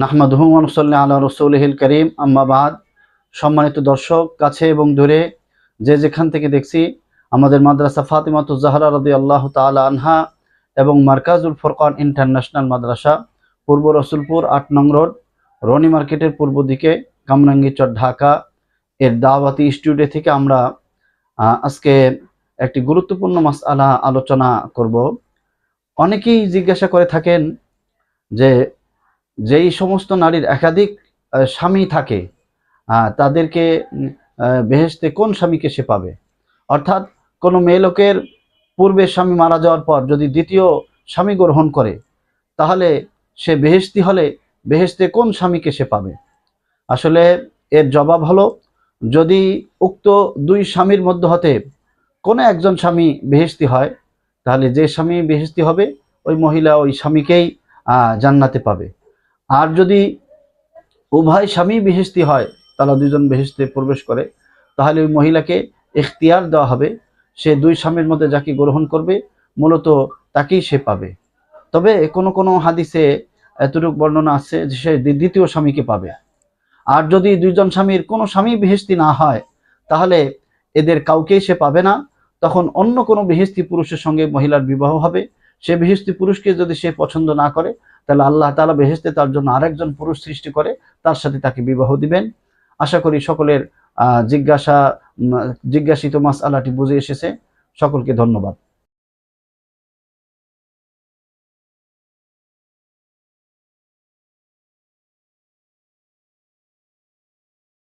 নাহমাদুহমসল্লা আল্লাহ রসৌলহিল করিম। আম্মাবাদ সম্মানিত দর্শক, কাছে এবং দূরে, যে যেখান থেকে দেখছি, আমাদের মাদ্রাসা ফাতিমাতু জাহরা রদি আল্লাহ তালা আনহা এবং মার্কাজুল ফরকান ইন্টারন্যাশনাল মাদ্রাসা, পূর্ব রসুলপুর, আট নং রোড, রনি মার্কেটের পূর্ব দিকে কামরাঙ্গীচর ঢাকা। এর দাওয়াতি স্টুডিও থেকে আমরা আজকে একটি গুরুত্বপূর্ণ মাস আলা আলোচনা করব। অনেকেই জিজ্ঞাসা করে থাকেন যে যেই সমস্ত নারীর একাধিক স্বামী থাকে তাদেরকে বেহেশতে কোন স্বামীকে সে পাবে? অর্থাৎ কোনো মেয়ে লোকের পূর্বের স্বামী মারা যাওয়ার পর যদি দ্বিতীয় স্বামী গ্রহণ করে, তাহলে সে বেহেশতি হলে বেহেশতে কোন স্বামীকে সে পাবে? আসলে এর জবাব হলো, যদি উক্ত দুই স্বামীর মধ্যে হতে কোনো একজন স্বামী বেহেশতি হয়, তাহলে যে স্বামী বেহেশতি হবে, ওই মহিলা ওই স্বামীকেই জান্নাতে পাবে। আর যদি উভয় স্বামী বেহেস্তি হয় তারা দুজন বেহেস্তে প্রবেশ করে, তাহলে ওই মহিলাকে এখতিয়ার দেওয়া হবে। সে দুই স্বামীর মধ্যে যাকে গ্রহণ করবে, মূলত তাকেই সে পাবে। তবে কোনো কোনো হাদিসে এতটুকু বর্ণনা আছে যে সে দ্বিতীয় স্বামীকে পাবে। আর যদি দুইজন স্বামীর কোনো স্বামী বেহেস্তি না হয়, তাহলে এদের কাউকেই সে পাবে না। তখন অন্য কোনো বেহেস্তি পুরুষের সঙ্গে মহিলার বিবাহ হবে। সে বেহেস্তি পুরুষকে যদি সে পছন্দ না করে তাহলে আল্লাহ তালা বেহেস্তে তার জন্য আরেকজন পুরুষ সৃষ্টি করে, তার সাথে তাকে বিবাহ দিবেন। আশা করি সকলের জিজ্ঞাসা জিজ্ঞাসিত মাস আল্লাহটি বুঝে এসেছে। সকলকে ধন্যবাদ।